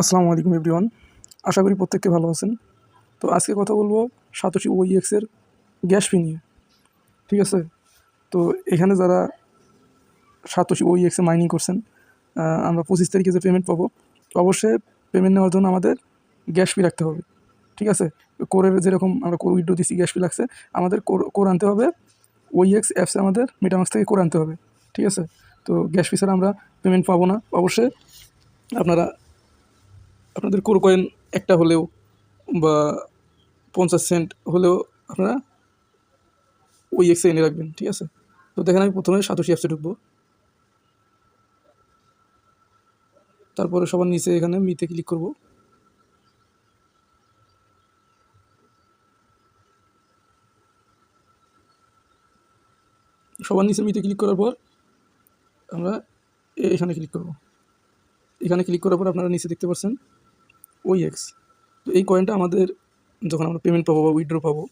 আসসালামু আলাইকুম এভরিওয়ান আশা করি প্রত্যেককে ভালো আছেন। তো আজকে কথা বলব সাতোশি ওইএক্সের গ্যাস ফি নিয়ে। ঠিক আছে? তো এখানে যারা সাতোশি ওইএক্সে মাইনিং করছেন আমরা পঁচিশ তারিখে যে পেমেন্ট পাবো, অবশ্যই পেমেন্ট নেওয়ার জন্য আমাদের গ্যাস ফি রাখতে হবে। ঠিক আছে? কোরের যেরকম আমরা কোর উইড্রো দিচ্ছি গ্যাস ফি লাগছে, আমাদের কোর কোর আনতে হবে। ওই এক্স অ্যাপসে আমাদের মেটামাক্স থেকে কোর আনতে হবে। ঠিক আছে? তো গ্যাস ফি ছাড়া আমরা পেমেন্ট পাবো না। অবশ্যই আপনারা আপনাদের কোর কয়েন একটা হলেও বা পঞ্চাশ সেন্ট হলেও আপনারা ওই এক্সে এনে রাখবেন, ঠিক আছে? তো দেখেন আমি প্রথমে সাতোশি অ্যাপসে ঢুকবো। তারপরে সবার নিচে এখানে মিতে ক্লিক করব। সবার নিচে মিতে ক্লিক করার পর আমরা এখানে ক্লিক করব। এখানে ক্লিক করার পর আপনারা নিচে দেখতে পাচ্ছেন ওই এক্স তো এই কয়েনটা আমাদের যখন আমরা পেমেন্ট পাবো বা উইথড্র পাবো,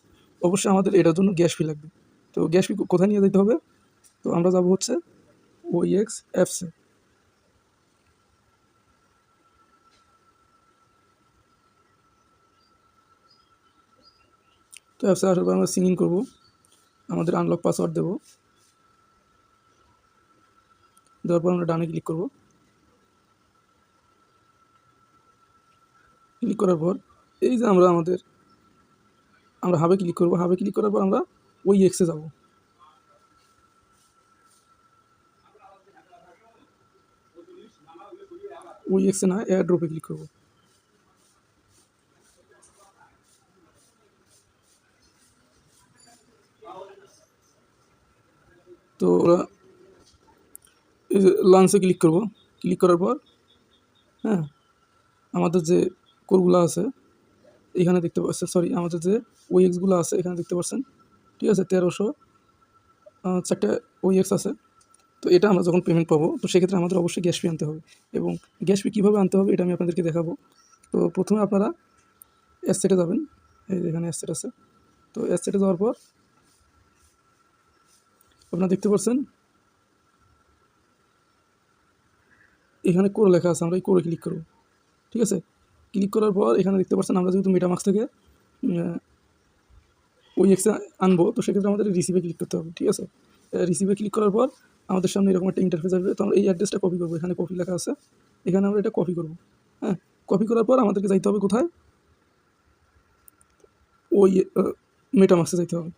অবশ্যই আমাদের এটার জন্য গ্যাস ফি লাগবে। তো গ্যাস ফি কোথায় নিয়ে যেতে হবে? তো আমরা যাব হচ্ছে ওই এক্স অ্যাপসে তো অ্যাপসে আসার পর আমরা সিং ইন করব। আমাদের আনলক পাসওয়ার্ড দেবো। দেওয়ার পর আমরা ডানে ক্লিক করব। ক্লিক করার পর, এই যে আমরা আমাদের, আমরা হাবে ক্লিক করব হাবে ক্লিক করার পর আমরা ওই এক্সে যাব। ওই এক্সে না এয়ার ড্রপে ক্লিক করব। তো ওরা লঞ্চে ক্লিক করব। ক্লিক করার পর হ্যাঁ আমাদের যে কোরগুলো আছে, এখানে দেখতে পাচ্ছেন সরি আমাদের যে ওইএক্সগুলো আছে, এখানে দেখতে পাচ্ছেন, ঠিক আছে, তেরোশো চারটে ওইএক্স আছে, তো এটা আমরা যখন পেমেন্ট পাবো, তো সেক্ষেত্রে আমাদের অবশ্যই গ্যাস ফি আনতে হবে এবং গ্যাস ফি কীভাবে আনতে হবে, এটা আমি আপনাদেরকে দেখাবো। তো প্রথমে আপনারা অ্যাসেটে যাবেন, এই এখানে অ্যাসেট আছে, তো অ্যাসেটে যাওয়ার পর আপনারা দেখতে পাচ্ছেন, এখানে কোর লেখা আছে, আমরা এই কোরে ক্লিক করব, ঠিক আছে? ক্লিক করার পর এখানে দেখতে পাচ্ছেন আমরা যেহেতু মেটামাক্স থেকে ওই এক্সে আনব, তো সেক্ষেত্রে আমাদের রিসিভে ক্লিক করতে হবে, ঠিক আছে? রিসিভে ক্লিক করার পর আমাদের সামনে এরকম একটা ইন্টারফেস আসবে, তো আমরা এই অ্যাড্রেসটা কপি করব, এখানে কপি লেখা আছে, এখানে আমরা এটা কপি করব হ্যাঁ? কপি করার পর আমাদেরকে যাইতে হবে কোথায়? ওই মেটামাক্সে যাইতে হবে।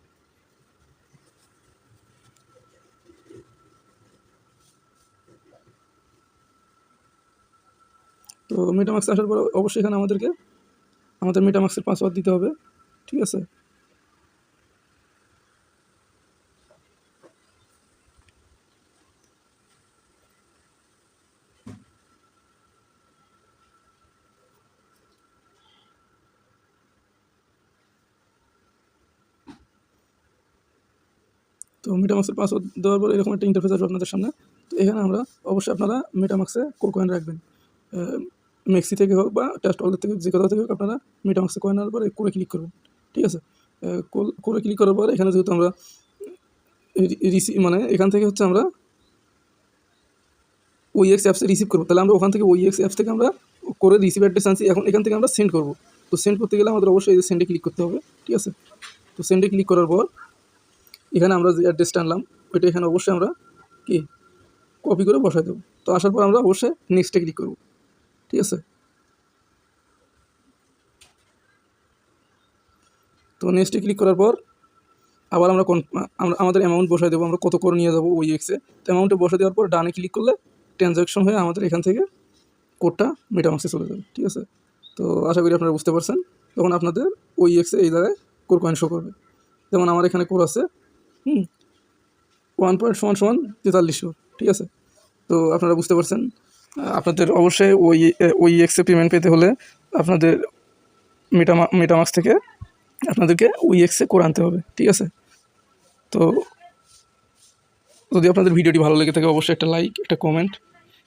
তো মেটামাক্স আসার পর অবশ্যই এখানে আমাদেরকে, আমাদের মেটামাক্সের পাসওয়ার্ড দিতে হবে, ঠিক আছে? তো মেটামাক্সের পাসওয়ার্ড দেওয়ার পর এরকম একটা ইন্টারফেস আসবে আপনাদের সামনে। তো এখানে আমরা অবশ্যই আপনারা মেটামাক্সে কোর কয়েন রাখবেন। মেক্সি থেকে হোক বা টেস্ট ওয়ালেট থেকে যে কোথাও থেকে হোক, আপনারা মেটামাক্সে কয়েন আনার পর করে ক্লিক করবেন ঠিক আছে? করে ক্লিক করার পর এখানে যেহেতু আমরা রিসিভ মানে এখান থেকে হচ্ছে আমরা ওই এক্স অ্যাপসে রিসিভ করব, তাহলে আমরা ওখান থেকে ওই এক্স অ্যাপস থেকে আমরা করে রিসিভ অ্যাড্রেস আনছি, এখন এখান থেকে আমরা সেন্ড করব। তো সেন্ড করতে গেলে আমাদের অবশ্যই সেন্ডে ক্লিক করতে হবে, ঠিক আছে? তো সেন্ডে ক্লিক করার পর এখানে আমরা যে অ্যাড্রেসটা আনলাম, ওইটা এখানে অবশ্যই আমরা কি? কপি করে বসাই দেবো। তো আসার পর আমরা অবশ্যই নেক্সটে ক্লিক করব। ঠিক আছে? তো নেক্সটে ক্লিক করার পর আবার আমরা কন আমরা আমাদের অ্যামাউন্ট বসাই দেবো, আমরা কত করে নিয়ে যাব ওই এক্সে তো অ্যামাউন্টে বসে দেওয়ার পর ডানে ক্লিক করলে ট্রানজ্যাকশন হয়ে আমাদের এখান থেকে কোডটা মেটামাক্সে চলে যাবে, ঠিক আছে? তো আশা করি আপনারা বুঝতে পারছেন। তখন আপনাদের ওই এক্সে এই জায়গায় কোর কয়েন শো করবে। যেমন আমার এখানে কোর আছে, হুম ওয়ান পয়েন্ট সমান সমান তেতাল্লিশশো ঠিক আছে? তো আপনারা বুঝতে পারছেন। আপনাদের অবশ্যই ওই ওই এক্সে পেমেন্ট পেতে হলে আপনাদের মেটামা মেটামাক্স থেকে আপনাদেরকে ওই এক্সে করে আনতে হবে, ঠিক আছে? তো যদি আপনাদের ভিডিওটি ভালো লেগে থাকে, অবশ্যই একটা লাইক একটা কমেন্ট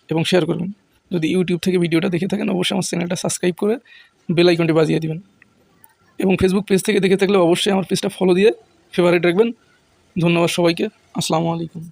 এবং শেয়ার করবেন। যদি ইউটিউব থেকে ভিডিওটা দেখে থাকেন, অবশ্যই আমার চ্যানেলটা সাবস্ক্রাইব করে বেল আইকনটি বাজিয়ে দিবেন। এবং ফেসবুক পেজ থেকে দেখে থাকলে অবশ্যই আমার পেজটা ফলো দিয়ে ফেভারিট রাখবেন। ধন্যবাদ সবাইকে। আসসালামু আলাইকুম।